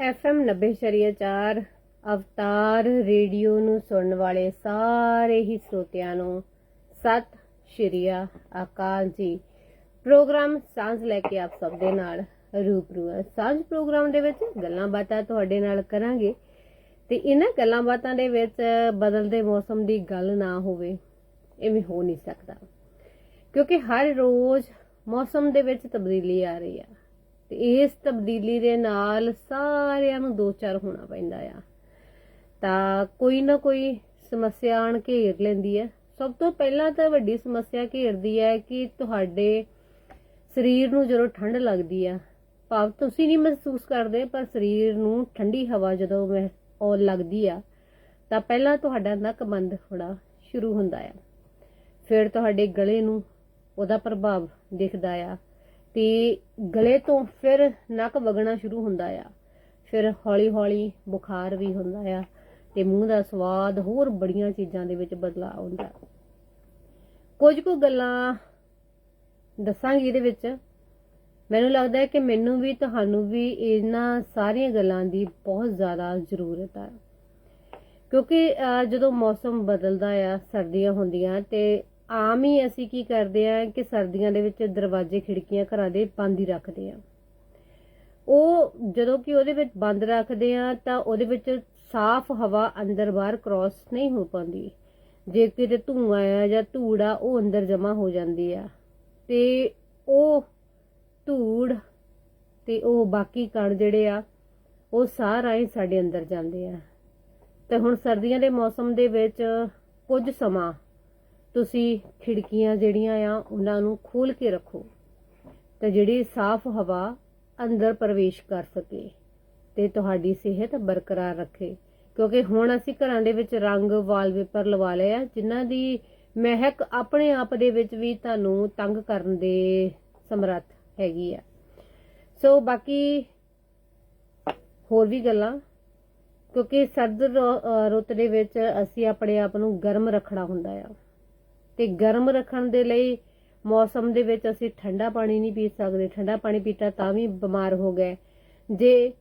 FM 90.4 ਅਵਤਾਰ radio ਨੂੰ ਸੁਣਨ ਵਾਲੇ ਸਾਰੇ ਹੀ ਸਰੋਤਿਆਂ ਨੂੰ ਸਤਿ ਸ਼੍ਰੀ ਅਕਾਲ ਜੀ। ਪ੍ਰੋਗਰਾਮ ਸਾਂਝ ਲੈ ਕੇ ਆਪ ਸਭ ਦੇ ਨਾਲ ਰੂਬਰੂ ਹੈ। ਸਾਂਝ ਪ੍ਰੋਗਰਾਮ ਦੇ ਵਿੱਚ ਗੱਲਾਂ ਬਾਤਾਂ ਤੁਹਾਡੇ ਨਾਲ ਕਰਾਂਗੇ ਤੇ ਇਹਨਾਂ ਗੱਲਾਂ ਬਾਤਾਂ ਦੇ ਵਿੱਚ ਬਦਲਦੇ ਮੌਸਮ ਦੀ ਗੱਲ ਨਾ ਹੋਵੇ ਐਵੇਂ ਹੋ ਨਹੀਂ ਸਕਦਾ। ਕਿਉਂਕਿ ਹਰ ਰੋਜ਼ ਮੌਸਮ ਦੇ ਵਿੱਚ ਤਬਦੀਲੀ ਆ ਰਹੀ ਆ। ਤੇ ਇਸ ਤਬਦੀਲੀ ਦੇ ਨਾਲ ਸਾਰਿਆਂ ਨੂੰ ਦੋ ਚਾਰ ਹੋਣਾ ਪੈਂਦਾ ਆ। ਤਾਂ ਕੋਈ ਨਾ ਕੋਈ ਸਮੱਸਿਆ ਆਣ ਘੇਰ ਲੈਂਦੀ ਹੈ ਸਭ ਤੋਂ ਪਹਿਲਾਂ ਤਾਂ ਵੱਡੀ ਸਮੱਸਿਆ ਘੇਰਦੀ ਹੈ ਕਿ ਤੁਹਾਡੇ ਸਰੀਰ ਨੂੰ ਜਦੋਂ ਠੰਡ ਲੱਗਦੀ ਆ, ਭਾਵ ਤੁਸੀਂ ਨਹੀਂ ਮਹਿਸੂਸ ਕਰਦੇ, ਪਰ ਸਰੀਰ ਨੂੰ ਠੰਡੀ ਹਵਾ ਜਦੋਂ ਮਹਿ- ਉਹ ਲੱਗਦੀ ਆ, ਤਾਂ ਪਹਿਲਾਂ ਤੁਹਾਡਾ ਨੱਕ ਬੰਦ ਹੋਣਾ ਸ਼ੁਰੂ ਹੁੰਦਾ ਆ। ਫਿਰ ਤੁਹਾਡੇ ਗਲੇ ਨੂੰ ਉਹਦਾ ਪ੍ਰਭਾਵ ਦਿਖਦਾ ਆ। ਤੇ ਗਲੇ ਤੋਂ ਫਿਰ ਨੱਕ ਵਗਣਾ ਸ਼ੁਰੂ ਹੁੰਦਾ ਆ। ਫਿਰ ਹੌਲੀ-ਹੌਲੀ ਬੁਖਾਰ ਵੀ ਹੁੰਦਾ ਆ ਤੇ ਮੂੰਹ ਦਾ ਸਵਾਦ ਹੋਰ ਬੜੀਆਂ ਚੀਜ਼ਾਂ ਦੇ ਵਿੱਚ ਬਦਲਾਅ ਹੁੰਦਾ ਕੁਝ ਕੁ ਗੱਲਾਂ ਦੱਸਾਂਗੀ ਇਹਦੇ ਵਿੱਚ। ਮੈਨੂੰ ਲੱਗਦਾ ਹੈ ਕਿ ਮੈਨੂੰ ਵੀ, ਤੁਹਾਨੂੰ ਵੀ ਇਹਨਾਂ ਸਾਰੀਆਂ ਗੱਲਾਂ ਦੀ ਬਹੁਤ ਜ਼ਿਆਦਾ ਜ਼ਰੂਰਤ ਹੈ ਕਿਉਂਕਿ ਜਦੋਂ ਮੌਸਮ ਬਦਲਦਾ ਆ, ਸਰਦੀਆਂ ਹੁੰਦੀਆਂ ਤੇ ਆਮ ਹੀ ਅਸੀਂ ਕੀ ਕਰਦੇ ਆ ਕਿ ਸਰਦੀਆਂ ਦੇ ਵਿੱਚ ਦਰਵਾਜ਼ੇ, ਖਿੜਕੀਆਂ ਘਰਾਂ ਦੇ ਬੰਦ ਹੀ ਰੱਖਦੇ ਆ ਉਹ ਜਦੋਂ ਕਿ ਉਹਦੇ ਵਿੱਚ ਬੰਦ ਰੱਖਦੇ ਆ ਤਾਂ ਉਹਦੇ ਵਿੱਚ ਸਾਫ਼ ਹਵਾ ਅੰਦਰ ਬਾਹਰ ਕ੍ਰਾਸ ਨਹੀਂ ਹੋ ਪਾਉਂਦੀ। ਜੇ ਕਿਤੇ ਧੂਆਂ ਆ ਜਾਂ ਧੂੜ ਆ, ਉਹ ਅੰਦਰ ਜਮਾ ਹੋ ਜਾਂਦੀ ਆ। ਤੇ ਉਹ ਧੂੜ ਤੇ ਉਹ ਬਾਕੀ ਕਣ ਜਿਹੜੇ ਆ, ਉਹ ਸਾਹ ਰਾਹੀਂ ਸਾਡੇ ਅੰਦਰ ਜਾਂਦੇ ਆ। ਤੇ ਹੁਣ ਸਰਦੀਆਂ ਦੇ ਮੌਸਮ ਦੇ ਵਿੱਚ ਕੁਝ ਸਮਾਂ ਤੁਸੀਂ ਖਿੜਕੀਆਂ ਜਿਹੜੀਆਂ ਆ, ਉਹਨਾਂ ਨੂੰ ਖੋਲ ਕੇ ਰੱਖੋ। ਤਾਂ ਜਿਹੜੀ ਸਾਫ਼ ਹਵਾ ਅੰਦਰ ਪ੍ਰਵੇਸ਼ ਕਰ ਸਕੇ ਤੇ ਤੁਹਾਡੀ ਸਿਹਤ ਬਰਕਰਾਰ ਰੱਖੇ। ਕਿਉਂਕਿ ਹੁਣ ਅਸੀਂ ਘਰਾਂ ਦੇ ਵਿੱਚ ਰੰਗ ਵਾਲਪੇਪਰ ਲਵਾ ਲਏ ਆ, ਜਿਨ੍ਹਾਂ ਦੀ ਮਹਿਕ ਆਪਣੇ ਆਪ ਦੇ ਵਿੱਚ ਵੀ ਤੁਹਾਨੂੰ ਤੰਗ ਕਰਨ ਦੇ ਸਮਰੱਥ ਹੈਗੀ ਆ। ਸੋ ਬਾਕੀ ਹੋਰ ਵੀ ਗੱਲਾਂ? ਕਿਉਂਕਿ ਸਰਦ ਰੁ- ਰੁੱਤ ਦੇ ਵਿੱਚ ਅਸੀਂ ਆਪਣੇ ਆਪ ਨੂੰ ਗਰਮ ਰੱਖਣਾ ਹੁੰਦਾ ਆ। ਤੇ ਗਰਮ ਰੱਖਣ ਦੇ ਲਈ ਮੌਸਮ ਦੇ ਵਿੱਚ ਅਸੀਂ ਠੰਡਾ ਪਾਣੀ ਨਹੀਂ ਪੀ ਸਕਦੇ। ਠੰਡਾ ਪਾਣੀ ਪੀਤਾ ਤਾਂ ਵੀ ਬਿਮਾਰ ਹੋ ਗਏ। ਜੇ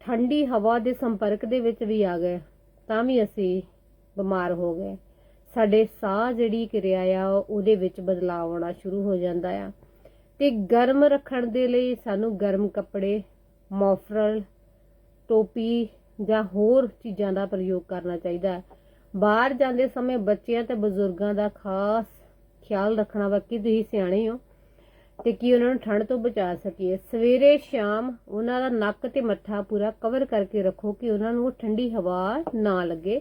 ਠੰਡੀ ਹਵਾ ਦੇ ਸੰਪਰਕ ਦੇ ਵਿੱਚ ਵੀ ਆ ਗਏ, ਤਾਂ ਵੀ ਅਸੀਂ ਬਿਮਾਰ ਹੋ ਗਏ। ਸਾਡੇ ਸਾਹ ਜਿਹੜੀ ਕਿਰਿਆ ਆ, ਉਹਦੇ ਵਿੱਚ ਬਦਲਾਅ ਆਉਣਾ ਸ਼ੁਰੂ ਹੋ ਜਾਂਦਾ ਆ। ਤੇ ਗਰਮ ਰੱਖਣ ਦੇ ਲਈ ਸਾਨੂੰ ਗਰਮ ਕੱਪੜੇ, ਮੌਫਰਲ, ਟੋਪੀ ਜਾਂ ਹੋਰ ਚੀਜ਼ਾਂ ਦਾ ਪ੍ਰਯੋਗ ਕਰਨਾ ਚਾਹੀਦਾ। ਹੈ ਬਾਹਰ ਜਾਂਦੇ ਸਮੇਂ ਬੱਚਿਆਂ ਤੇ ਬਜ਼ੁਰਗਾਂ ਦਾ ਖਾਸ ਖਿਆਲ ਰੱਖਣਾ ਵਾ ਕਿ ਤੁਸੀਂ ਸਿਆਣੇ ਹੋ ਤੇ ਕੀ ਉਹਨਾਂ ਨੂੰ ਠੰਡ ਤੋਂ ਬਚਾ ਸਕੀਏ। ਸਵੇਰੇ, ਸ਼ਾਮ ਉਹਨਾਂ ਦਾ ਨੱਕ ਤੇ ਮੱਥਾ ਪੂਰਾ ਕਵਰ ਕਰਕੇ ਰੱਖੋ ਕਿ ਉਹਨਾਂ ਨੂੰ ਉਹ ਠੰਡੀ ਹਵਾ ਨਾ ਲੱਗੇ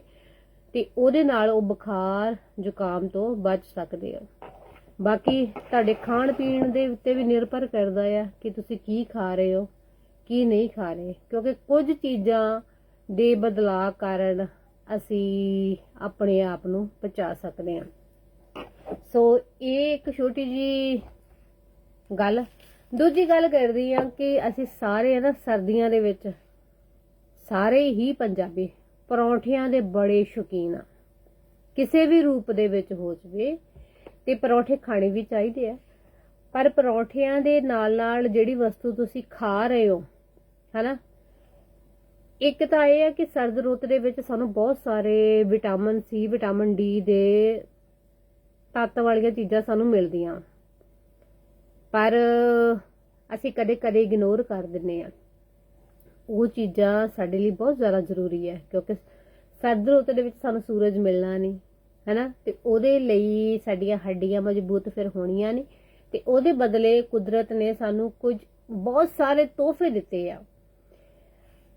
ਤੇ ਉਹਦੇ ਨਾਲ ਉਹ ਬੁਖਾਰ, ਜ਼ੁਕਾਮ ਤੋਂ ਬਚ ਸਕਦੇ ਆ। ਬਾਕੀ ਤੁਹਾਡੇ ਖਾਣ ਪੀਣ ਦੇ ਉੱਤੇ ਵੀ ਨਿਰਭਰ ਕਰਦਾ ਆ ਕਿ ਤੁਸੀਂ ਕੀ ਖਾ ਰਹੇ ਹੋ, ਕੀ ਨਹੀਂ ਖਾ ਰਹੇ, ਕਿਉਂਕਿ ਕੁਝ ਚੀਜ਼ਾਂ ਦੇ ਬਦਲਾਅ ਕਾਰਨ ਅਸੀਂ ਆਪਣੇ ਆਪ ਨੂੰ ਬਚਾ ਸਕਦੇ ਹਾਂ। ਸੋ ਇਹ ਇੱਕ ਛੋਟੀ ਜੀ ਗੱਲ। ਦੂਜੀ ਗੱਲ ਕਰਦੀ ਆ ਕਿ ਅਸੀਂ ਸਾਰੇ ਆ ਨਾ ਸਰਦੀਆਂ ਦੇ ਵਿੱਚ ਸਾਰੇ ਹੀ ਪੰਜਾਬੀ ਪਰੌਂਠਿਆਂ ਦੇ ਬੜੇ ਸ਼ੌਕੀਨ ਆ ਕਿਸੇ ਵੀ ਰੂਪ ਦੇ ਵਿੱਚ ਹੋ ਜਵੇ ਤੇ ਪਰੌਂਠੇ ਖਾਣੇ ਵੀ ਚਾਹੀਦੇ ਆ। ਪਰ ਪਰੌਂਠਿਆਂ ਦੇ ਨਾਲ ਨਾਲ ਜਿਹੜੀ ਵਸਤੂ ਤੁਸੀਂ ਖਾ ਰਹੇ ਹੋ, ਹਨਾ ਇੱਕ ਤਾਂ ਇਹ ਹੈ ਕਿ ਸਰਦ ਰੁੱਤ ਦੇ ਵਿੱਚ ਸਾਨੂੰ ਬਹੁਤ ਸਾਰੇ ਵਿਟਾਮਿਨ ਸੀ, ਵਿਟਾਮਿਨ ਡੀ ਦੇ ਤੱਤ ਵਾਲੀਆਂ ਚੀਜ਼ਾਂ ਸਾਨੂੰ ਮਿਲਦੀਆਂ। ਪਰ ਅਸੀਂ ਕਦੇ-ਕਦੇ ਇਗਨੋਰ ਕਰ ਦਿੰਨੇ ਆ ਉਹ ਚੀਜ਼ਾਂ ਸਾਡੇ ਲਈ ਬਹੁਤ ਜ਼ਿਆਦਾ ਜ਼ਰੂਰੀ ਹੈ, ਕਿਉਂਕਿ ਸਰਦ ਰੁੱਤ ਦੇ ਵਿੱਚ ਸਾਨੂੰ ਸੂਰਜ ਮਿਲਣਾ ਨਹੀਂ, ਹੈਨਾ? ਤੇ ਉਹਦੇ ਲਈ ਸਾਡੀਆਂ ਹੱਡੀਆਂ ਮਜ਼ਬੂਤ ਫਿਰ ਹੋਣੀਆਂ ਨਹੀਂ। ਤੇ ਉਹਦੇ ਬਦਲੇ ਕੁਦਰਤ ਨੇ ਸਾਨੂੰ ਕੁਝ ਬਹੁਤ ਸਾਰੇ ਤੋਹਫੇ ਦਿੱਤੇ ਆ।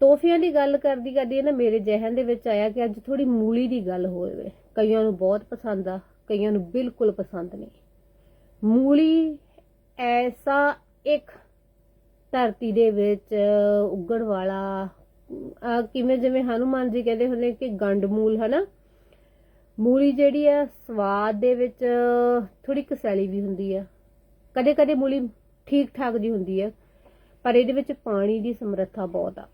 ਤੋਹਫਿਆਂ ਦੀ ਗੱਲ ਕਰਦੀ ਕਰਦੀ ਨਾ ਮੇਰੇ ਜ਼ਿਹਨ ਦੇ ਵਿੱਚ ਆਇਆ ਕਿ ਅੱਜ ਥੋੜੀ ਮੂਲੀ ਦੀ ਗੱਲ ਹੋਵੇ। ਕਈਆਂ ਨੂੰ ਬਹੁਤ ਪਸੰਦ ਆ, ਕਈਆਂ ਨੂੰ ਬਿਲਕੁਲ ਪਸੰਦ ਨਹੀਂ। ਮੂਲੀ ਐਸਾ ਇੱਕ ਧਰਤੀ ਦੇ ਵਿੱਚ ਉੱਗਣ ਵਾਲਾ ਕਿਵੇਂ ਜਿਵੇਂ ਹਨੂਮਾਨ ਜੀ ਕਹਿੰਦੇ ਹੁੰਦੇ ਕਿ ਗੰਡ ਮੂਲ, ਹਨਾ? ਮੂਲੀ ਜਿਹੜੀ ਆ, ਸਵਾਦ ਦੇ ਵਿੱਚ ਥੋੜੀ ਕਸੈਲੀ ਵੀ ਹੁੰਦੀ ਆ। ਕਦੇ ਕਦੇ ਮੂਲੀ ਠੀਕ ਠਾਕ ਦੀ ਹੁੰਦੀ ਆ, ਪਰ ਇਹਦੇ ਵਿੱਚ ਪਾਣੀ ਦੀ ਸਮਰੱਥਾ ਬਹੁਤ ਆ।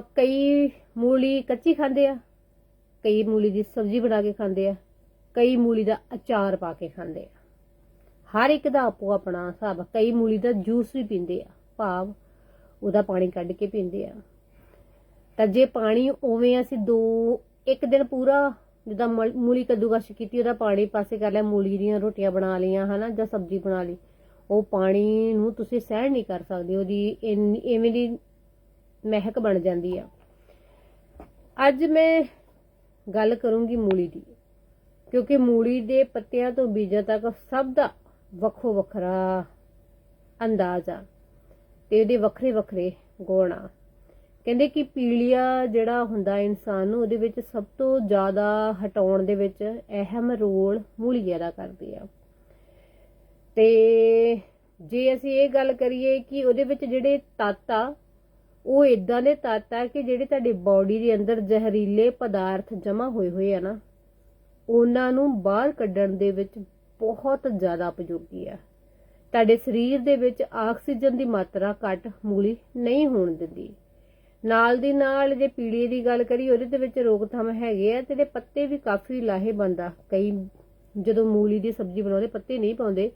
ਕਈ ਮੂਲੀ ਕੱਚੀ ਖਾਂਦੇ ਆ, ਕਈ ਮੂਲੀ ਦੀ ਸਬਜ਼ੀ ਬਣਾ ਕੇ ਖਾਂਦੇ ਆ, ਕਈ ਮੂਲੀ ਦਾ ਅਚਾਰ ਪਾ ਕੇ ਖਾਂਦੇ ਆ। ਹਰ ਇੱਕ ਦਾ ਆਪੋ ਆਪਣਾ ਹਿਸਾਬ ਕਈ ਮੂਲੀ ਦਾ ਜੂਸ ਵੀ ਪੀਂਦੇ ਆ, ਭਾਵ ਉਹਦਾ ਪਾਣੀ ਕੱਢ ਕੇ ਪੀਂਦੇ ਆ। ਤਾਂ ਜੇ ਪਾਣੀ ਉਵੇਂ ਅਸੀਂ ਦੋ, ਇੱਕ ਦਿਨ ਪੂਰਾ ਜਿੱਦਾਂ ਮਲ- ਮੂਲੀ ਕੱਦੂਕਸ਼ ਕੀਤੀ, ਉਹਦਾ ਪਾਣੀ ਪਾਸੇ ਕਰ ਲਿਆ, ਮੂਲੀ ਦੀਆਂ ਰੋਟੀਆਂ ਬਣਾ ਲਈਆਂ, ਹਨਾ, ਜਾਂ ਸਬਜ਼ੀ ਬਣਾ ਲਈ, ਉਹ ਪਾਣੀ ਨੂੰ ਤੁਸੀਂ ਸਹਿਣ ਨਹੀਂ ਕਰ ਸਕਦੇ, ਉਹਦੀ ਇੰਨੀ- ਐਵੇਂ ਦੀ ਮਹਿਕ ਬਣ ਜਾਂਦੀ ਆ। ਅੱਜ ਮੈਂ ਗੱਲ ਕਰੂੰਗੀ ਮੂਲੀ ਦੀ, ਕਿਉਂਕਿ ਮੂਲੀ ਦੇ ਪੱਤਿਆਂ ਤੋਂ ਬੀਜਾਂ ਤੱਕ ਸਭ ਦਾ ਵੱਖੋ ਵੱਖਰਾ ਅੰਦਾਜ਼ ਆ ਤੇ ਉਹਦੇ ਵੱਖਰੇ ਵੱਖਰੇ ਗੁਣ ਆ। ਕਹਿੰਦੇ ਕਿ ਪੀਲੀਆ ਜਿਹੜਾ ਹੁੰਦਾ ਇਨਸਾਨ ਨੂੰ, ਉਹਦੇ ਵਿੱਚ ਸਭ ਤੋਂ ਜ਼ਿਆਦਾ ਹਟਾਉਣ ਦੇ ਵਿੱਚ ਅਹਿਮ ਰੋਲ ਮੂਲੀ ਅਦਾ ਕਰਦੀ ਆ। ਤੇ ਜੇ ਅਸੀਂ ਇਹ ਗੱਲ ਕਰੀਏ ਕਿ ਉਹਦੇ ਵਿੱਚ ਜਿਹੜੇ ਤੱਤ ਆ ਉਹ ਇਦਾਂ ਦੇ ਤੱਤ ਆ ਕਿ ਜਿਹੜੇ ਤੁਹਾਡੀ ਬਾਡੀ ਦੇ ਅੰਦਰ ਜ਼ਹਿਰੀਲੇ ਪਦਾਰਥ ਜਮ੍ਹਾਂ ਹੋਏ ਹੋਏ ਆ ਨਾ, ਉਹਨਾਂ ਨੂੰ ਬਾਹਰ ਕੱਢਣ ਦੇ ਵਿੱਚ ਬਹੁਤ ਜ਼ਿਆਦਾ ਉਪਯੋਗੀ ਆ। ਤੁਹਾਡੇ ਸਰੀਰ ਦੇ ਵਿੱਚ ਆਕਸੀਜਨ ਦੀ ਮਾਤਰਾ ਘੱਟ ਮੂਲੀ ਨਹੀਂ ਹੋਣ ਦਿੰਦੀ। ਨਾਲ ਦੀ ਨਾਲ ਜੇ ਪੀਲੀਏ ਦੀ ਗੱਲ ਕਰੀ ਉਹਦੇ ਦੇ ਵਿੱਚ ਰੋਕਥਾਮ ਹੈਗੇ ਆ ਤੇ ਇਹਦੇ ਪੱਤੇ ਵੀ ਕਾਫੀ ਲਾਹੇਵੰਦ ਆ। ਕਈ ਜਦੋਂ ਮੂਲੀ ਦੀ ਸਬਜ਼ੀ ਬਣਾਉਂਦੇ, ਪੱਤੇ ਨਹੀਂ ਪਾਉਂਦੇ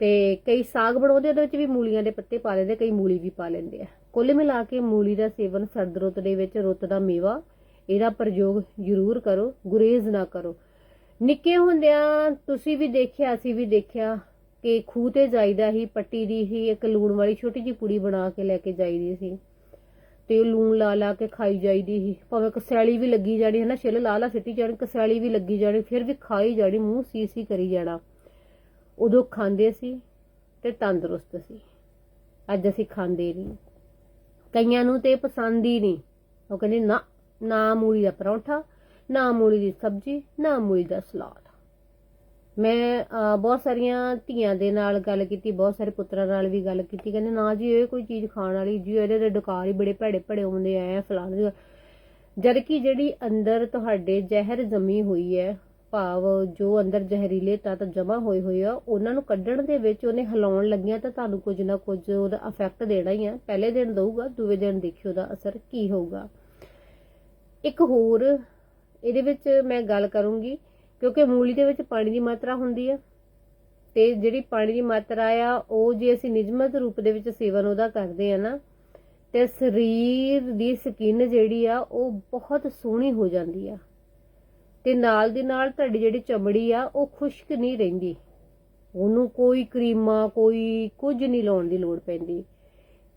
ਤੇ ਕਈ ਸਾਗ ਬਣਾਉਂਦੇ, ਉਹਦੇ ਵਿੱਚ ਵੀ ਮੂਲੀਆਂ ਦੇ ਪੱਤੇ ਪਾ ਲੈਂਦੇ, ਕਈ ਮੂਲੀ ਵੀ ਪਾ ਲੈਂਦੇ ਆ। ਕੁੱਲ ਮਿਲਾ ਕੇ ਮੂਲੀ ਦਾ ਸੇਵਨ ਸਰਦ ਰੁੱਤ ਦੇ ਵਿੱਚ ਰੁੱਤ ਦਾ ਮੇਵਾ, ਇਹਦਾ ਪ੍ਰਯੋਗ ਜ਼ਰੂਰ ਕਰੋ, ਗੁਰੇਜ਼ ਨਾ ਕਰੋ। ਨਿੱਕੇ ਹੁੰਦਿਆਂ ਤੁਸੀਂ ਵੀ ਦੇਖਿਆ, ਅਸੀਂ ਵੀ ਦੇਖਿਆ ਕਿ ਖੂਹ ਤੇ ਜਾਈਦਾ ਹੀ ਪੱਟੀ ਦੀ ਹੀ ਇੱਕ ਲੂਣ ਵਾਲੀ ਛੋਟੀ ਜਿਹੀ ਪੁੜੀ ਬਣਾ ਕੇ ਲੈ ਕੇ ਜਾਈਦੀ ਸੀ। ਤੇ ਉਹ ਲੂਣ ਲਾ ਲਾ ਕੇ ਖਾਈ ਜਾਈਦੀ ਸੀ। ਭਾਵੇਂ ਕਸੈਲੀ ਵੀ ਲੱਗੀ ਜਾਣੀ ਹੈ ਨਾ ਛਿੱਲ ਲਾ ਲਾ ਸਿੱਟੀ ਜਾਣੀ, ਕਸੈਲੀ ਵੀ ਲੱਗੀ ਜਾਣੀ, ਫਿਰ ਵੀ ਖਾਈ ਜਾਣੀ, ਮੂੰਹ ਸੀ ਸੀ ਕਰੀ ਜਾਣਾ। ਉਦੋਂ ਖਾਂਦੇ ਸੀ ਤੇ ਤੰਦਰੁਸਤ ਸੀ। ਅੱਜ ਅਸੀਂ ਖਾਂਦੇ ਨਹੀਂ। ਕਈਆਂ ਨੂੰ ਤੇ ਪਸੰਦ ਹੀ ਨਹੀਂ। ਉਹ ਕਹਿੰਦੇ, ਨਾ ਨਾ ਮੂਲੀ ਦਾ ਪਰੌਂਠਾ, ਨਾ ਮੂਲੀ ਦੀ ਸਬਜ਼ੀ, ਨਾ ਮੂਲੀ ਦਾ ਸਲਾਦ। ਮੈਂ ਬਹੁਤ ਸਾਰੀਆਂ ਧੀਆਂ ਦੇ ਨਾਲ ਗੱਲ ਕੀਤੀ, ਬਹੁਤ ਸਾਰੇ ਪੁੱਤਰਾਂ ਨਾਲ ਵੀ ਗੱਲ ਕੀਤੀ। ਕਹਿੰਦੇ, ਨਾ ਜੀ, ਇਹ ਕੋਈ ਚੀਜ਼ ਖਾਣ ਵਾਲੀ ਜੀ, ਇਹਦੇ ਤੇ ਡਕਾਰ ਹੀ ਬੜੇ ਭੜੇ ਭੜੇ ਆਉਂਦੇ ਆ ਫਲਾਣ। ਜਦ ਕਿ ਜਿਹੜੀ ਅੰਦਰ ਤੁਹਾਡੇ ਜ਼ਹਿਰ ਜਮੀ ਹੋਈ ਹੈ ਭਾਵ ਜੋ ਅੰਦਰ ਜ਼ਹਿਰੀਲੇ ਤੱਤ ਜਮ੍ਹਾਂ ਹੋਏ ਹੋਏ ਆ, ਉਹਨਾਂ ਨੂੰ ਕੱਢਣ ਦੇ ਵਿੱਚ ਉਹਨੇ ਹਿਲਾਉਣ ਲੱਗਿਆ ਤਾਂ ਤੁਹਾਨੂੰ ਕੁਝ ਨਾ ਕੁਝ ਉਹਦਾ ਇਫੈਕਟ ਦੇਣਾ ਹੀ ਆ। ਪਹਿਲੇ ਦਿਨ ਦਊਗਾ, ਦੂਏ ਦਿਨ ਦੇਖਿਓ ਉਹਦਾ ਅਸਰ ਕੀ ਹੋਊਗਾ। ਇੱਕ ਹੋਰ, ਇਹਦੇ ਵਿੱਚ ਮੈਂ ਗੱਲ ਕਰੂੰਗੀ, ਕਿਉਂਕਿ ਮੂਲੀ ਦੇ ਵਿੱਚ ਪਾਣੀ ਦੀ ਮਾਤਰਾ ਹੁੰਦੀ ਆ, ਤੇ ਜਿਹੜੀ ਪਾਣੀ ਦੀ ਮਾਤਰਾ ਆ, ਉਹ ਜੇ ਅਸੀਂ ਨਿਯਮਤ ਰੂਪ ਦੇ ਵਿੱਚ ਸੇਵਨ ਉਹਦਾ ਕਰਦੇ ਆ ਨਾ, ਤੇ ਸਰੀਰ ਦੀ ਸਕਿਨ ਜਿਹੜੀ ਆ, ਉਹ ਬਹੁਤ ਸੋਹਣੀ ਹੋ ਜਾਂਦੀ ਆ। ਤੇ ਨਾਲ ਦੀ ਨਾਲ ਤੁਹਾਡੀ ਜਿਹੜੀ ਚਮੜੀ ਆ, ਉਹ ਖੁਸ਼ਕ ਨਹੀਂ ਰਹਿੰਦੀ। ਉਹਨੂੰ ਕੋਈ ਕਰੀਮਾਂ, ਕੋਈ ਕੁਝ ਨਹੀਂ ਲਾਉਣ ਦੀ ਲੋੜ ਪੈਂਦੀ।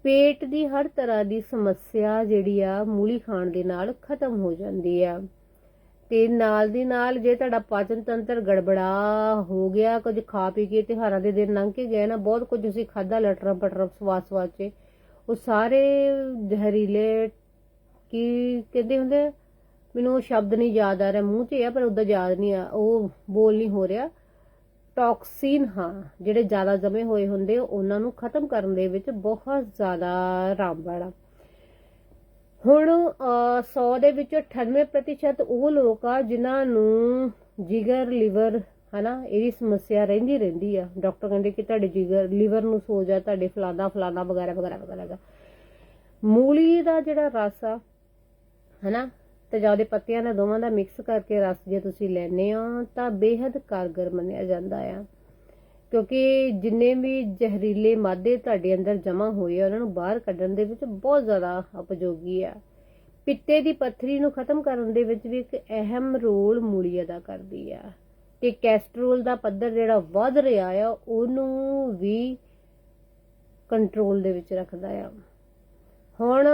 ਪੇਟ ਦੀ ਹਰ ਤਰ੍ਹਾਂ ਦੀ ਸਮੱਸਿਆ ਜਿਹੜੀ ਆ, ਮੂਲੀ ਖਾਣ ਦੇ ਨਾਲ ਖਤਮ ਹੋ ਜਾਂਦੀ ਆ। ਤੇ ਨਾਲ ਦੀ ਨਾਲ ਜੇ ਤੁਹਾਡਾ ਪਾਚਨ ਤੰਤਰ ਗੜਬੜਾ ਹੋ ਗਿਆ, ਕੁਝ ਖਾ ਪੀ ਕੇ ਤਿਉਹਾਰਾਂ ਦੇ ਦਿਨ ਲੰਘ ਕੇ ਗਏ ਨਾ, ਬਹੁਤ ਕੁਝ ਤੁਸੀਂ ਖਾਦਾ ਲਟਰਮ ਪਟਰਮ, ਸਵਾਸ ਸਵਾਸ ਚ, ਉਹ ਸਾਰੇ ਜ਼ਹਿਰੀਲੇ ਕੀ ਕਹਿੰਦੇ ਹੁੰਦੇ ਮੈਨੂੰ ਉਹ ਸ਼ਬਦ ਨਹੀਂ ਯਾਦ ਆ ਰਿਹਾ ਮੂੰਹ 'ਚ ਆ ਪਰ ਉਹਦਾ ਯਾਦ ਨਹੀਂ ਆ। ਉਹ ਬੋਲ ਨਹੀਂ ਹੋ ਰਿਹਾ। ਟੌਕਸਿਨ ਹਾਂ ਜਿਹੜੇ ਜ਼ਿਆਦਾ ਜਮੇ ਹੋਏ ਹੁੰਦੇ ਉਹਨਾਂ ਨੂੰ ਖਤਮ ਕਰਨ ਦੇ ਵਿੱਚ ਬਹੁਤ ਜ਼ਿਆਦਾ ਰਾਮਬਾਣ ਆ ਹੁਣ ਅਹ, 100 ਦੇ ਵਿੱਚੋਂ 98% ਉਹ ਲੋਕ ਆ ਜਿਨ੍ਹਾਂ ਨੂੰ ਜਿਗਰ ਲਿਵਰ ਹਨਾ ਇਹਦੀ ਸਮੱਸਿਆ ਰਹਿੰਦੀ ਰਹਿੰਦੀ ਆ। ਡਾਕਟਰ ਕਹਿੰਦੇ ਕਿ ਤੁਹਾਡੇ ਜਿਗਰ ਲਿਵਰ ਨੂੰ ਸੋਜ ਆ ਤੁਹਾਡੇ ਫਲਾਣਾ ਫਲਾਣਾ ਵਗੈਰਾ ਵਗੈਰਾ ਵਗੈਰਾ ਦਾ ਮੂਲੀ ਦਾ ਜਿਹੜਾ ਰਸ ਆ ਹਨਾ ਤੇ ਜਾਂ ਉਹਦੇ ਪੱਤਿਆਂ ਨਾਲ ਦੋਵਾਂ ਦਾ ਮਿਕਸ ਕਰਕੇ ਰਸ ਜੇ ਤੁਸੀਂ ਲੈਨੇ ਹੋ, ਤਾਂ ਬੇहद ਕਾਰਗਰ ਮੰਨਿਆ ਜਾਂਦਾ ਆ। ਕਿਉਂਕਿ ਜਿੰਨੇ ਵੀ ਜ਼ਹਿਰੀਲੇ ਮਾਦੇ ਤੁਹਾਡੇ ਅੰਦਰ ਜਮ੍ਹਾਂ ਹੋਏ ਆ, ਉਹਨਾਂ ਨੂੰ ਬਾਹਰ ਕੱਢਣ ਦੇ ਵਿੱਚ ਬਹੁਤ ਜ਼ਿਆਦਾ ਉਪਯੋਗੀ ਆ। ਪਿੱਤੇ ਦੀ ਪੱਥਰੀ ਨੂੰ ਖਤਮ ਕਰਨ ਦੇ ਵਿੱਚ ਵੀ ਇੱਕ ਅਹਿਮ ਰੋਲ ਮੂਲੀ ਅਦਾ ਕਰਦੀ ਆ। ਤੇ ਕੈਸਟਰੋਲ ਦਾ ਪੱਧਰ ਜਿਹੜਾ ਵੱਧ ਰਿਹਾ ਆ, ਉਹਨੂੰ ਵੀ ਕੰਟਰੋਲ ਦੇ ਵਿੱਚ ਰੱਖਦਾ ਆ। ਹੁਣ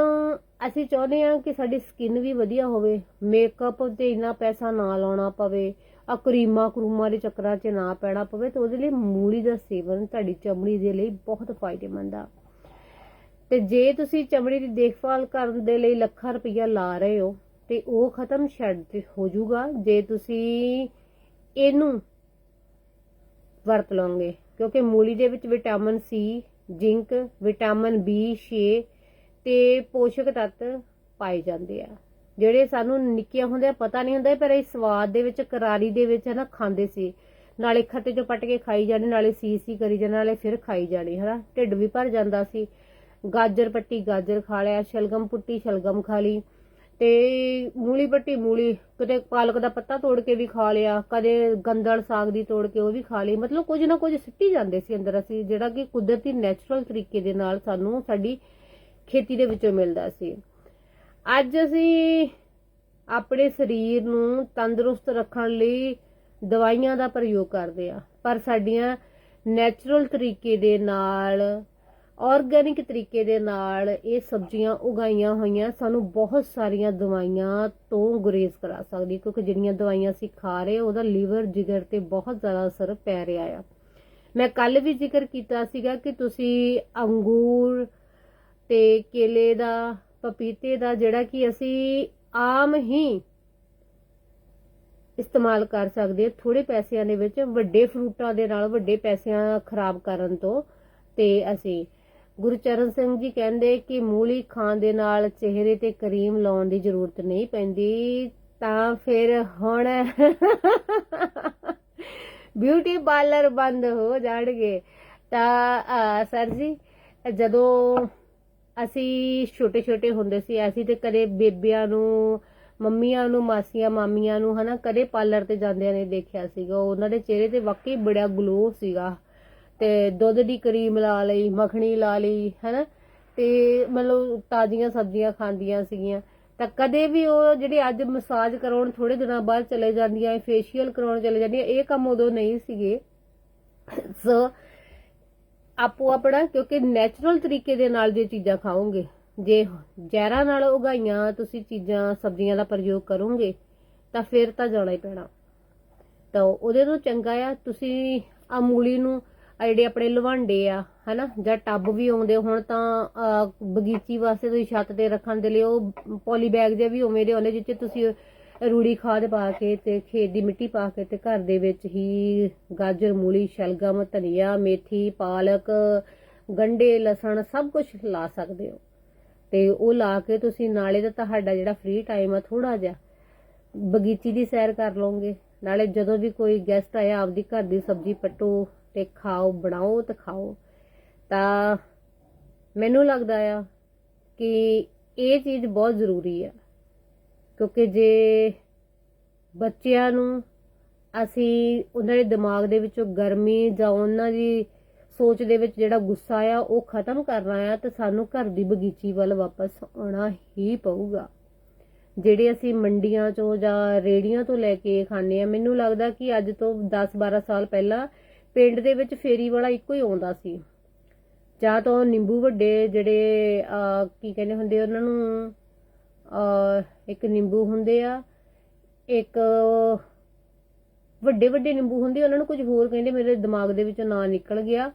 ਅਸੀਂ ਚਾਹੁੰਦੇ ਹਾਂ ਕਿ ਸਾਡੀ ਸਕਿਨ ਵੀ ਵਧੀਆ ਹੋਵੇ ਮੇਕਅਪ ਤੇ ਇੰਨਾ ਪੈਸਾ ਨਾ ਲਾਉਣਾ ਪਵੇ, ਆ ਕਰੀਮਾਂ ਕਰੂਮਾਂ ਦੇ ਚੱਕਰਾਂ 'ਚ ਨਾ ਪੈਣਾ ਪਵੇ ਤੇ ਉਹਦੇ ਲਈ ਮੂਲੀ ਦਾ ਸੇਵਨ ਤੁਹਾਡੀ ਚਮੜੀ ਦੇ ਲਈ ਬਹੁਤ ਫਾਇਦੇਮੰਦ ਆ। ਤੇ ਜੇ ਤੁਸੀਂ ਚਮੜੀ ਦੀ ਦੇਖਭਾਲ ਕਰਨ ਦੇ ਲਈ ਲੱਖਾਂ ਰੁਪਈਆ ਲਾ ਰਹੇ ਹੋ ਤੇ ਉਹ ਖਤਮ ਛੱਡ ਹੋ ਜਾਊਗਾ, ਜੇ ਤੁਸੀਂ ਇਹਨੂੰ ਵਰਤ ਲਓਗੇ ਕਿਉਂਕਿ ਮੂਲੀ ਦੇ ਵਿੱਚ vitamin C zinc vitamin B6 ਤੇ ਪੋਸ਼ਕ ਤੱਤ ਪਾਏ ਜਾਂਦੇ ਆ। ਜਿਹੜੇ ਸਾਨੂੰ ਨਿੱਕੀਆਂ ਹੁੰਦੇ ਪਤਾ ਨਹੀਂ ਹੁੰਦਾ, ਪਰ ਇਹ ਸਵਾਦ ਦੇ ਵਿੱਚ, ਕਰਾਰੀ ਦੇ ਵਿੱਚ ਨਾ ਖਾਂਦੇ ਸੀ। ਨਾਲੇ ਖੱਤੇ ਚੋਂ ਪੱਟ ਕੇ ਖਾਈ ਜਾਣੀ, ਨਾਲੇ ਸੀ ਸੀ ਕਰੀ ਜਾਣੀ, ਨਾਲੇ ਫਿਰ ਖਾਈ ਜਾਣੀ, ਹਨਾ। ਢਿੱਡ ਵੀ ਭਰ ਜਾਂਦਾ ਸੀ। ਗਾਜਰ ਪੱਟੀ ਗਾਜਰ ਖਾ ਲਿਆ, ਸ਼ਲਗਮ ਪੁੱਟੀ ਸ਼ਲਗਮ ਖਾ ਲਈ। ਤੇ ਮੂਲੀ ਪੱਟੀ ਮੂਲੀ ਕਦੇ ਪਾਲਕ ਦਾ ਪੱਤਾ ਤੋੜ ਕੇ ਵੀ ਖਾ ਲਿਆ, ਕਦੇ ਗੰਦਲ ਸਾਗ ਦੀ ਤੋੜ ਕੇ ਉਹ ਵੀ ਖਾ ਲਈ। ਮਤਲਬ ਕੁਝ ਨਾ ਕੁਝ ਸਿੱਟੀ ਜਾਂਦੇ ਸੀ ਅੰਦਰ ਅਸੀਂ, ਜਿਹੜਾ ਕਿ ਕੁਦਰਤੀ ਨੈਚੁਰਲ ਤਰੀਕੇ ਦੇ ਨਾਲ ਸਾਨੂੰ ਸਾਡੀ ਖੇਤੀ ਦੇ ਵਿੱਚੋਂ ਮਿਲਦਾ ਸੀ। ਅੱਜ ਅਸੀਂ ਆਪਣੇ ਸਰੀਰ ਨੂੰ ਤੰਦਰੁਸਤ ਰੱਖਣ ਲਈ ਦਵਾਈਆਂ ਦਾ ਪ੍ਰਯੋਗ ਕਰਦੇ ਆ ਪਰ ਸਾਡੀਆਂ ਨੈਚੁਰਲ ਤਰੀਕੇ ਦੇ ਨਾਲ ਆਰਗੈਨਿਕ ਤਰੀਕੇ ਦੇ ਨਾਲ ਇਹ ਸਬਜ਼ੀਆਂ ਉਗਾਈਆਂ ਹੋਈਆਂ, ਸਾਨੂੰ ਬਹੁਤ ਸਾਰੀਆਂ ਦਵਾਈਆਂ ਤੋਂ ਗੁਰੇਜ਼ ਕਰਾ ਸਕਦੀ ਕਿਉਂਕਿ ਜਿਹੜੀਆਂ ਦਵਾਈਆਂ ਅਸੀਂ ਖਾ ਰਹੇ ਉਹਦਾ ਲੀਵਰ ਜਿਗਰ ਤੇ ਬਹੁਤ ਜ਼ਿਆਦਾ ਅਸਰ ਪੈ ਰਿਹਾ ਆ। ਮੈਂ ਕੱਲ ਵੀ ਜ਼ਿਕਰ ਕੀਤਾ ਸੀਗਾ ਕਿ ਤੁਸੀਂ ਅੰਗੂਰ ਤੇ ਕੇਲੇ ਦਾ, ਪਪੀਤੇ ਦਾ ਜਿਹੜਾ ਕਿ ਅਸੀਂ ਆਮ ਹੀ ਇਸਤੇਮਾਲ ਕਰ ਸਕਦੇ ਹਾਂ ਥੋੜੇ ਪੈਸਿਆਂ ਦੇ ਵਿੱਚ, ਵੱਡੇ ਫਰੂਟਾਂ ਦੇ ਨਾਲ ਵੱਡੇ ਪੈਸਿਆਂ ਖਰਾਬ ਕਰਨ ਤੋਂ। ਤੇ ਅਸੀਂ ਗੁਰਚਰਨ ਸਿੰਘ ਜੀ ਕਹਿੰਦੇ ਕਿ ਮੂਲੀ ਖਾਣ ਦੇ ਨਾਲ ਚਿਹਰੇ ਤੇ ਕਰੀਮ ਲਾਉਣ ਦੀ ਜ਼ਰੂਰਤ ਨਹੀਂ ਪੈਂਦੀ, ਤਾਂ ਫਿਰ ਹੁਣ ਬਿਊਟੀ ਪਾਰਲਰ ਬੰਦ ਹੋ ਜਾਣਗੇ। ਤਾਂ ਸਰ ਜੀ, ਜਦੋਂ ਅਸੀਂ ਛੋਟੇ ਛੋਟੇ ਹੁੰਦੇ ਸੀ, ਅਸੀਂ ਤੇ ਕਦੇ ਬੇਬਿਆਂ ਨੂੰ, ਮੰਮੀਆਂ ਨੂੰ, ਮਾਸੀਆਂ, ਮਾਮੀਆਂ ਨੂੰ, ਹਨਾ, ਕਦੇ ਪਾਰਲਰ ਤੇ ਜਾਂਦਿਆਂ ਨੇ ਦੇਖਿਆ ਸੀਗਾ। ਉਹਨਾਂ ਦੇ ਚਿਹਰੇ ਤੇ ਵਾਕਈ ਬੜਾ ਗਲੋ ਸੀਗਾ। ਤੇ ਦੁੱਧ ਦੀ ਕਰੀਮ ਲਾ ਲਈ, ਮੱਖਣੀ ਲਾ ਲਈ, ਹਨਾ, ਤੇ ਮਤਲਬ ਤਾਜ਼ੀਆਂ ਸਬਜ਼ੀਆਂ ਖਾਂਦੀਆਂ ਸੀਗੀਆਂ। ਤਾਂ ਕਦੇ ਵੀ ਉਹ ਜਿਹੜੇ ਅੱਜ ਮਸਾਜ ਕਰਾਉਣ ਥੋੜੇ ਦਿਨਾਂ ਬਾਅਦ ਚਲੇ ਜਾਂਦੀਆਂ ਫੇਸ਼ੀਅਲ ਕਰਾਉਣ ਚਲੇ ਜਾਂਦੀਆਂ, ਇਹ ਕੰਮ ਉਦੋਂ ਨਹੀਂ ਸੀਗੇ। ਸੋ ਆਪੋ ਆਪਣਾ, ਕਿਉਂਕਿ ਨੈਚੁਰਲ ਤਰੀਕੇ ਦੇ ਨਾਲ ਜੇ ਚੀਜ਼ਾਂ ਖਾਓਗੇ, ਜੇ ਜ਼ਹਿਰਾਂ ਨਾਲ ਉਗਾਈਆਂ, ਤੁਸੀਂ ਚੀਜ਼ਾਂ, ਸਬਜ਼ੀਆਂ ਦਾ ਪ੍ਰਯੋਗ ਕਰੋਗੇ, ਤਾਂ ਫਿਰ ਤਾਂ ਜਾਣਾ ਹੀ ਪੈਣਾ। ਤਾਂ ਉਹਦੇ ਤੋਂ ਚੰਗਾ ਆ, ਤੁਸੀਂ ਆ ਮੂਲੀ ਨੂੰ ਜਿਹੜੇ ਆਪਣੇ ਲਵਾਂਡੇ ਆ, ਹਨਾ, ਜਾਂ ਟੱਬ ਵੀ ਆਉਂਦੇ ਹੁਣ, ਤਾਂ ਬਗੀਚੀ ਵਾਸਤੇ ਤੁਸੀਂ ਛੱਤ ਤੇ ਰੱਖਣ ਦੇ ਲਈ ਉਹ, ਪੋਲੀ ਬੈਗ ਜੇ ਵੀ ਉਵੇਂ ਦੇ ਆਉਂਦੇ, ਜਿੱਥੇ ਤੁਸੀਂ ਰੂੜੀ ਖਾਦ ਪਾ ਕੇ ਤੇ ਖੇਤ ਦੀ ਮਿੱਟੀ ਪਾ ਕੇ ਤੇ ਘਰ ਦੇ ਵਿੱਚ ਹੀ ਗਾਜਰ, ਮੂਲੀ, ਸ਼ਲਗਮ, ਧਨੀਆ, ਮੇਥੀ, ਪਾਲਕ, ਗੰਡੇ, ਲਸਣ ਸਭ ਕੁਝ ਲਾ ਸਕਦੇ ਹੋ। ਤੇ ਉਹ ਲਾ ਕੇ ਤੁਸੀਂ ਨਾਲੇ ਤਾਂ ਤੁਹਾਡਾ ਜਿਹੜਾ ਫ੍ਰੀ ਟਾਈਮ ਆ ਥੋੜਾ ਜਿਹਾ ਬਗੀਚੀ ਦੀ ਸੈਰ ਕਰ ਲਓਗੇ। ਨਾਲੇ ਜਦੋਂ ਵੀ ਕੋਈ ਗੈਸਟ ਆਇਆ, ਆਪਦੀ ਘਰ ਦੀ ਸਬਜ਼ੀ ਪੱਟੋ ਤੇ ਖਾਓ, ਬਣਾਓ ਤੇ ਖਾਓ। ਤਾਂ ਮੈਨੂੰ ਲੱਗਦਾ ਆ ਕਿ ਇਹ ਚੀਜ਼ ਬਹੁਤ ਜ਼ਰੂਰੀ ਆ। ਕਿਉਂਕਿ ਜੇ ਬੱਚਿਆਂ ਨੂੰ ਅਸੀਂ ਉਹਨਾਂ ਦੇ ਦਿਮਾਗ ਦੇ ਵਿੱਚੋਂ ਗਰਮੀ ਜਾਂ ਉਹਨਾਂ ਦੀ ਸੋਚ ਦੇ ਵਿੱਚ ਜਿਹੜਾ ਗੁੱਸਾ ਆ, ਉਹ ਖਤਮ ਕਰਨਾ ਆ, ਤਾਂ ਸਾਨੂੰ ਘਰ ਦੀ ਬਗੀਚੀ ਵੱਲ ਵਾਪਸ ਆਉਣਾ ਹੀ ਪਊਗਾ। ਜਿਹੜੇ ਅਸੀਂ ਮੰਡੀਆਂ ਚੋਂ ਜਾਂ ਰੇੜੀਆਂ ਤੋਂ ਲੈ ਕੇ ਖਾਂਦੇ ਆ, ਮੈਨੂੰ ਲੱਗਦਾ ਕਿ ਅੱਜ ਤੋਂ 10-12 ਸਾਲ ਪਹਿਲਾਂ ਪਿੰਡ ਦੇ ਵਿੱਚ ਫੇਰੀ ਵਾਲਾ ਇੱਕੋ ਹੀ ਆਉਂਦਾ ਸੀ। ਜਾਂ ਤਾਂ ਉਹ ਨਿੰਬੂ ਵੱਡੇ ਜਿਹੜੇ ਕੀ ਕਹਿੰਦੇ ਹੁੰਦੇ ਉਹਨਾਂ ਨੂੰ ਅਹ, ਇੱਕ ਨਿੰਬੂ ਹੁੰਦੇ ਆ ਇੱਕ ਵੱਡੇ ਵੱਡੇ ਨਿੰਬੂ ਹੁੰਦੇ ਉਹਨਾਂ ਨੂੰ ਕੁਝ ਹੋਰ ਕਹਿੰਦੇ ਮੇਰੇ ਦਿਮਾਗ ਦੇ ਵਿੱਚੋਂ ਨਾਂ ਨਿਕਲ ਗਿਆ।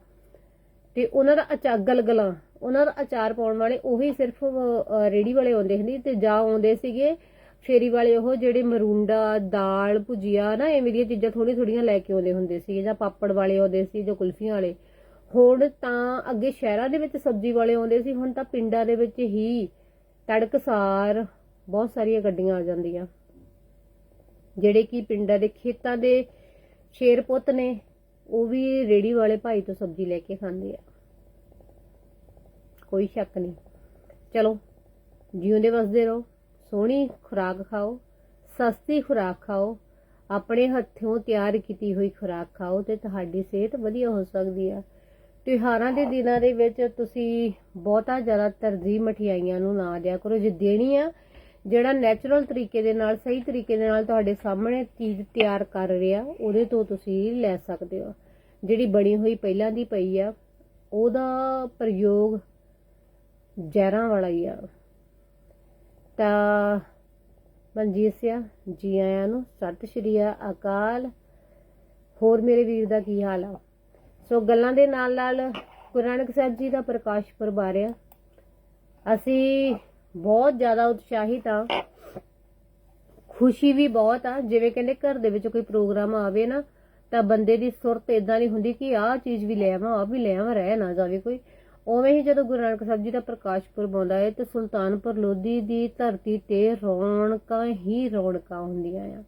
ਤੇ ਉਹਨਾਂ ਦਾ ਅਚਾਰ ਗਲਗਲਾਂ ਉਹਨਾਂ ਦਾ ਅਚਾਰ ਪਾਉਣ ਵਾਲੇ ਉਹੀ ਸਿਰਫ ਅਹ, ਰੇਹੜੀ ਵਾਲੇ ਆਉਂਦੇ ਹੁੰਦੇ ਤੇ ਜਾਂ ਆਉਂਦੇ ਸੀਗੇ ਫੇਰੀ ਵਾਲੇ ਉਹ ਜਿਹੜੇ ਮਰੂੰਡਾ ਦਾਲ ਭੁਜੀਆ ਨਾ ਐਵੇਂ ਦੀਆਂ ਚੀਜ਼ਾਂ ਥੋੜੀ ਥੋੜੀਆਂ ਲੈ ਕੇ ਆਉਂਦੇ ਹੁੰਦੇ ਸੀ ਜਾਂ ਪਾਪੜ ਵਾਲੇ ਆਉਂਦੇ ਸੀ ਜਾਂ ਕੁਲਫੀਆਂ ਵਾਲੇ। ਹੁਣ ਤਾਂ ਅੱਗੇ ਸ਼ਹਿਰਾਂ ਦੇ ਵਿੱਚ ਸਬਜ਼ੀ ਵਾਲੇ ਆਉਂਦੇ ਸੀ ਹੁਣ ਤਾਂ ਪਿੰਡਾਂ ਦੇ ਵਿੱਚ ਹੀ ਤੜਕਸਾਰ ਬਹੁਤ ਸਾਰੀਆਂ ਗੱਡੀਆਂ ਆ ਜਾਂਦੀਆਂ। ਜਿਹੜੇ ਕਿ ਪਿੰਡਾਂ ਦੇ ਖੇਤਾਂ ਦੇ ਸ਼ੇਰ ਪੁੱਤ ਨੇ, ਉਹ ਵੀ ਰੇੜੀ ਵਾਲੇ ਭਾਈ ਤੋਂ ਸਬਜ਼ੀ ਲੈ ਕੇ ਖਾਂਦੇ ਆ। ਕੋਈ ਸ਼ੱਕ ਨਹੀਂ। ਚਲੋ, ਜਿਉਂਦੇ ਵਸਦੇ ਰਹੋ, ਸੋਹਣੀ ਖੁਰਾਕ ਖਾਓ, ਸਸਤੀ ਖੁਰਾਕ ਖਾਓ, ਆਪਣੇ ਹੱਥੋਂ ਤਿਆਰ ਕੀਤੀ ਹੋਈ ਖੁਰਾਕ ਖਾਓ ਤੇ ਤੁਹਾਡੀ ਸਿਹਤ ਵਧੀਆ ਹੋ ਸਕਦੀ ਆ। ਤਿਉਹਾਰਾਂ ਦੇ ਦਿਨਾਂ ਦੇ ਵਿੱਚ ਤੁਸੀਂ ਬਹੁਤਾ ਜ਼ਿਆਦਾ ਤਰਜੀਹ ਮਠਿਆਈਆਂ ਨੂੰ ਨਾ ਦਿਆ ਕਰੋ, ਜੇ ਦੇਣੀ ਆ, ਜਿਹੜਾ ਨੈਚੁਰਲ ਤਰੀਕੇ ਦੇ ਨਾਲ, ਸਹੀ ਤਰੀਕੇ ਦੇ ਨਾਲ ਤੁਹਾਡੇ ਸਾਹਮਣੇ ਚੀਜ਼ ਤਿਆਰ ਕਰ ਰਿਹਾ, ਉਹਦੇ ਤੋਂ ਤੁਸੀਂ ਲੈ ਸਕਦੇ ਹੋ। ਜਿਹੜੀ ਬਣੀ ਹੋਈ ਪਹਿਲਾਂ ਦੀ ਪਈ ਆ, ਉਹਦਾ ਪ੍ਰਯੋਗ ਜ਼ਹਿਰਾਂ ਵਾਲਾ ਹੀ ਆ। ਤਾਂ ਮਨਜੀਤ ਸਿਆ ਜੀ ਆਇਆਂ ਨੂੰ, ਸਤਿ ਸ਼੍ਰੀ ਅਕਾਲ। ਹੋਰ ਮੇਰੇ ਵੀਰ ਦਾ ਕੀ ਹਾਲ ਆ? ਸੋ ਗੱਲਾਂ ਦੇ ਨਾਲ ਨਾਲ ਗੁਰੂ ਨਾਨਕ ਸਾਹਿਬ ਜੀ ਦਾ ਪ੍ਰਕਾਸ਼ ਪੁਰਬ ਆ ਰਿਹਾ ਅਸੀਂ ਬਹੁਤ ਜ਼ਿਆਦਾ ਉਤਸ਼ਾਹਿਤ ਆ ਖੁਸ਼ੀ ਵੀ ਬਹੁਤ ਆ। ਜਿਵੇਂ ਕਹਿੰਦੇ ਘਰ ਦੇ ਵਿੱਚ ਕੋਈ ਪ੍ਰੋਗਰਾਮ ਆਵੇ ਨਾ, ਤਾਂ ਬੰਦੇ ਦੀ ਸੁਰਤ ਇਦਾਂ ਦੀ ਹੁੰਦੀ ਕਿ ਆਹ ਚੀਜ਼ ਵੀ ਲੈ ਆਵਾਂ, ਆਹ ਵੀ ਲੈ ਆਵਾਂ, ਰਹਿ ਨਾ ਜਾਵੇ ਕੋਈ। ਉਵੇਂ ਹੀ ਜਦੋਂ ਗੁਰੂ ਨਾਨਕ ਸਾਹਿਬ ਜੀ ਦਾ ਪ੍ਰਕਾਸ਼ ਪੁਰਬ ਆਉਂਦਾ ਹੈ, ਤੇ ਸੁਲਤਾਨਪੁਰ ਲੋਧੀ ਦੀ ਧਰਤੀ ਤੇ ਰੌਣਕਾਂ ਹੀ ਰੌਣਕਾਂ ਹੁੰਦੀਆਂ ਆ।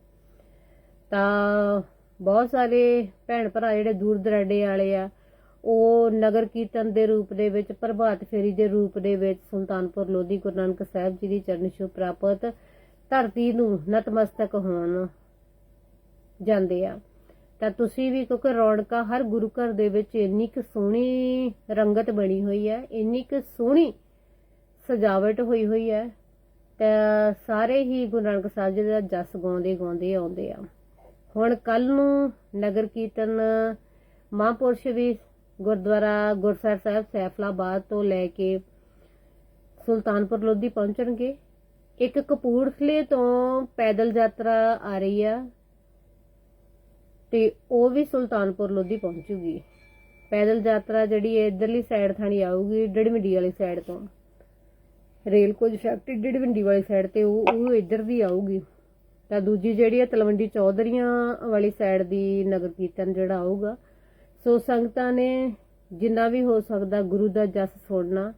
ਤਾਂ ਬਹੁਤ ਸਾਰੇ ਭੈਣ ਭਰਾ ਜਿਹੜੇ ਦੂਰ ਦਰਾਡੇ ਵਾਲੇ ਆ, ਉਹ ਨਗਰ ਕੀਰਤਨ ਦੇ ਰੂਪ ਦੇ ਵਿੱਚ, ਪ੍ਰਭਾਤ ਫੇਰੀ ਦੇ ਰੂਪ ਦੇ ਵਿੱਚ ਸੁਲਤਾਨਪੁਰ ਲੋਧੀ ਗੁਰੂ ਨਾਨਕ ਸਾਹਿਬ ਜੀ ਦੀ ਚਰਨ ਛੋਹ ਪ੍ਰਾਪਤ ਧਰਤੀ ਨੂੰ ਨਤਮਸਤਕ ਹੋਣ ਜਾਂਦੇ ਆ। ਤਾਂ ਤੁਸੀਂ ਵੀ ਕਿਉਂਕਿ ਰੌਣਕਾਂ ਹਰ ਗੁਰੂ ਘਰ ਦੇ ਵਿੱਚ ਇੰਨੀ ਕੁ ਸੋਹਣੀ ਰੰਗਤ ਬਣੀ ਹੋਈ ਹੈ, ਇੰਨੀ ਕੁ ਸੋਹਣੀ ਸਜਾਵਟ ਹੋਈ ਹੋਈ ਹੈ, ਤਾਂ ਸਾਰੇ ਹੀ ਗੁਰੂ ਨਾਨਕ ਸਾਹਿਬ ਜੀ ਦਾ ਜਸ ਗਾਉਂਦੇ ਗਾਉਂਦੇ ਆਉਂਦੇ ਆ। ਹੁਣ ਕੱਲ ਨੂੰ ਨਗਰ ਕੀਰਤਨ ਮਹਾਂਪੁਰਸ਼ ਵੀ ਗੁਰਦੁਆਰਾ ਗੁਰਸਰ ਸਾਹਿਬ ਸੈਫਲਾਬਾਦ ਤੋਂ ਲੈ ਕੇ ਸੁਲਤਾਨਪੁਰ ਲੋਧੀ ਪਹੁੰਚਣਗੇ। ਇੱਕ ਕਪੂਰਥਲੇ ਤੋਂ ਪੈਦਲ ਯਾਤਰਾ ਆ ਰਹੀ ਆ ਤੇ ਉਹ ਵੀ ਸੁਲਤਾਨਪੁਰ ਲੋਧੀ ਪਹੁੰਚੂਗੀ। ਪੈਦਲ ਯਾਤਰਾ ਜਿਹੜੀ ਹੈ ਇਧਰਲੀ ਸਾਈਡ ਥਾਣੀ ਆਊਗੀ ਡੜਮਿੰਡੀ ਵਾਲੀ ਸਾਈਡ ਤੋਂ। ਰੇਲ ਕੋਚ ਫੈਕਟਰੀ ਡੜਮਿੰਡੀ ਵਾਲੀ ਸਾਈਡ ਤੇ ਉਹ ਉਹ ਇੱਧਰ ਦੀ ਆਊਗੀ। ਤਾਂ ਦੂਜੀ ਜਿਹੜੀ ਹੈ ਤਲਵੰਡੀ ਚੌਧਰੀਆਂ ਵਾਲੀ ਸਾਈਡ ਦੀ ਨਗਰ ਕੀਰਤਨ ਜਿਹੜਾ ਆਊਗਾ। ਸੋ ਸੰਗਤਾਂ ਨੇ ਜਿੰਨਾ ਵੀ ਹੋ ਸਕਦਾ ਗੁਰੂ ਦਾ ਜਸ ਸੁਣਨਾ।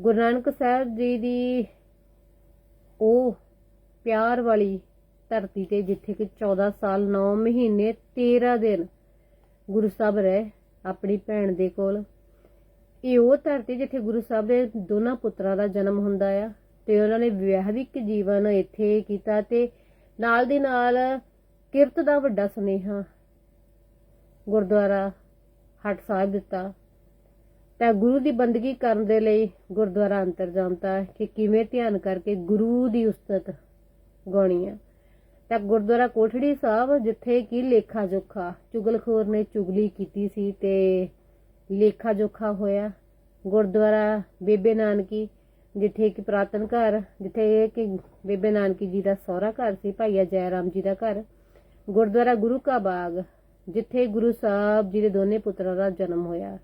ਗੁਰੂ ਨਾਨਕ ਸਾਹਿਬ ਜੀ ਦੀ ਉਹ ਪਿਆਰ ਵਾਲੀ ਧਰਤੀ ਤੇ ਜਿੱਥੇ ਕਿ 14 ਸਾਲ 9 ਮਹੀਨੇ 13 ਦਿਨ ਗੁਰੂ ਸਾਹਿਬ ਰਹੇ ਆਪਣੀ ਭੈਣ ਦੇ ਕੋਲ। ਇਹ ਉਹ ਧਰਤੀ ਜਿੱਥੇ ਗੁਰੂ ਸਾਹਿਬ ਦੇ ਦੋਨਾਂ ਪੁੱਤਰਾਂ ਦਾ ਜਨਮ ਹੁੰਦਾ ਆ ਤੇ ਉਹਨਾਂ ਨੇ ਵਿਆਹਿਕ ਜੀਵਨ ਇੱਥੇ ਕੀਤਾ ਤੇ ਨਾਲ ਦੀ ਨਾਲ ਕਿਰਤ ਦਾ ਵੱਡਾ ਸੁਨੇਹਾ। ਗੁਰਦੁਆਰਾ ਹਟ ਸਾਹਿਬ ਦਿੱਤਾ। ਤਾਂ ਗੁਰੂ ਦੀ ਬੰਦਗੀ ਕਰਨ ਦੇ ਲਈ ਗੁਰਦੁਆਰਾ ਅੰਤਰ ਜਾਂਦਾ ਕਿ ਕਿਵੇਂ ਧਿਆਨ ਕਰਕੇ ਗੁਰੂ ਦੀ ਉਸਤਤ ਗਾਉਣੀ ਹੈ ਤਾਂ ਗੁਰਦੁਆਰਾ ਕੋਠੜੀ ਸਾਹਿਬ, ਜਿੱਥੇ ਕਿ ਲੇਖਾ ਜੋਖਾ, ਚੁਗਲਖੋਰ ਨੇ ਚੁਗਲੀ ਕੀਤੀ ਸੀ ਤੇ ਲੇਖਾ ਜੋਖਾ ਹੋਇਆ। ਗੁਰਦੁਆਰਾ ਬੇਬੇ ਨਾਨਕੀ ਜਿੱਥੇ ਕਿ ਪ੍ਰਾਤਨ ਘਰ, ਜਿੱਥੇ ਕਿ ਬੇਬੇ ਨਾਨਕੀ ਜੀ ਦਾ ਸਹੁਰਾ ਘਰ ਸੀ, ਭਾਈਆ ਜੈ ਰਾਮ ਜੀ ਦਾ ਘਰ, ਗੁਰਦੁਆਰਾ ਗੁਰੂ ਕਾ ਬਾਗ, ਜਿੱਥੇ ਗੁਰੂ ਸਾਹਿਬ ਜੀ ਦੇ ਦੋਨੇ ਪੁੱਤਰਾਂ ਦਾ ਜਨਮ ਹੋਇਆ।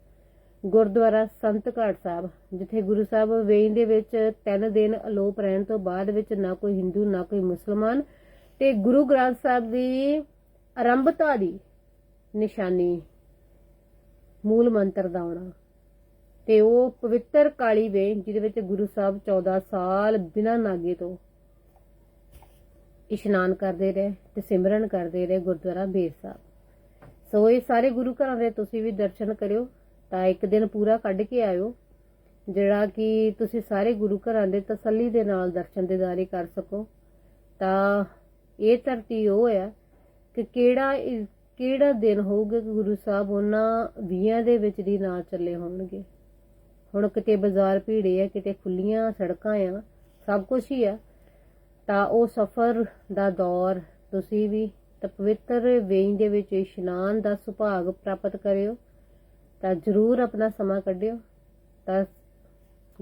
ਗੁਰਦੁਆਰਾ ਸੰਤ ਘਾਟ ਸਾਹਿਬ, ਜਿੱਥੇ ਗੁਰੂ ਸਾਹਿਬ ਵੇਈਂ ਦੇ ਵਿੱਚ ਤਿੰਨ ਦਿਨ ਅਲੋਪ ਰਹਿਣ ਤੋਂ ਬਾਅਦ ਵਿੱਚ ਨਾ ਕੋਈ ਹਿੰਦੂ, ਨਾ ਕੋਈ ਮੁਸਲਮਾਨ ਤੇ ਗੁਰੂ ਗ੍ਰੰਥ ਸਾਹਿਬ ਦੀ ਆਰੰਭਤਾ ਦੀ ਨਿਸ਼ਾਨੀ ਮੂਲ ਮੰਤਰ ਦਾ ਆਉਣਾ। ਤੇ ਉਹ ਪਵਿੱਤਰ ਕਾਲੀ ਵੇ ਜਿਹਦੇ ਵਿੱਚ ਗੁਰੂ ਸਾਹਿਬ 14 ਸਾਲ ਬਿਨਾਂ ਨਾਗੇ ਤੋਂ ਇਸ਼ਨਾਨ ਕਰਦੇ ਰਹੇ ਤੇ ਸਿਮਰਨ ਕਰਦੇ ਰਹੇ ਗੁਰਦੁਆਰਾ ਬੇਰ ਸਾਹਿਬ। ਸੋ ਇਹ ਸਾਰੇ ਗੁਰੂ ਘਰਾਂ ਦੇ ਤੁਸੀਂ ਵੀ ਦਰਸ਼ਨ ਕਰਿਓ ਤਾਂ ਇੱਕ ਦਿਨ ਪੂਰਾ ਕੱਢ ਕੇ ਆਇਓ, ਜਿਹੜਾ ਕਿ ਤੁਸੀਂ ਸਾਰੇ ਗੁਰੂ ਘਰਾਂ ਦੇ ਤਸੱਲੀ ਦੇ ਨਾਲ ਦਰਸ਼ਨ ਦਿਦਾਰੇ ਕਰ ਸਕੋ। ਤਾਂ ਇਹ ਧਰਤੀ ਉਹ ਹੈ ਕਿ ਕਿਹੜਾ ਕਿਹੜਾ ਦਿਨ ਹੋਊਗਾ ਕਿ ਗੁਰੂ ਸਾਹਿਬ ਉਹਨਾਂ ਵੀਆਂ ਦੇ ਵਿੱਚ ਦੀ ਨਾ ਚੱਲੇ ਹੋਣਗੇ। ਹੁਣ ਕਿਤੇ ਬਾਜ਼ਾਰ ਭੀੜੇ ਆ, ਕਿਤੇ ਖੁੱਲੀਆਂ ਸੜਕਾਂ ਆ, ਸਭ ਕੁਝ ਹੀ ਆ। ਤਾਂ ਉਹ ਸਫ਼ਰ ਦਾ ਦੌਰ ਤੁਸੀਂ ਵੀ ਤਾਂ ਪਵਿੱਤਰ ਵੇਈ ਦੇ ਵਿੱਚ ਇਸ਼ਨਾਨ ਦਾ ਸੁਭਾਗ ਪ੍ਰਾਪਤ ਕਰਿਓ। ਤਾਂ ਜ਼ਰੂਰ ਆਪਣਾ ਸਮਾਂ ਕੱਢਿਓ। ਤਾਂ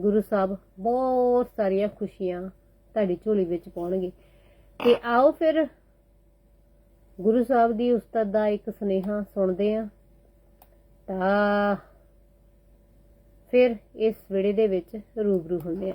ਗੁਰੂ ਸਾਹਿਬ ਬਹੁਤ ਸਾਰੀਆਂ ਖੁਸ਼ੀਆਂ ਤੁਹਾਡੀ ਝੋਲੀ ਵਿੱਚ ਪਾਉਣਗੇ। ਤੇ ਆਓ ਫਿਰ ਗੁਰੂ ਸਾਹਿਬ ਦੀ ਉਸਤਤ ਦਾ ਇੱਕ ਸੁਨੇਹਾ ਸੁਣਦੇ ਆ ਤਾਂ ਫਿਰ ਇਸ ਵੇੜੇ ਦੇ ਵਿੱਚ ਰੂਬਰੂ ਹੁੰਦੇ ਆ।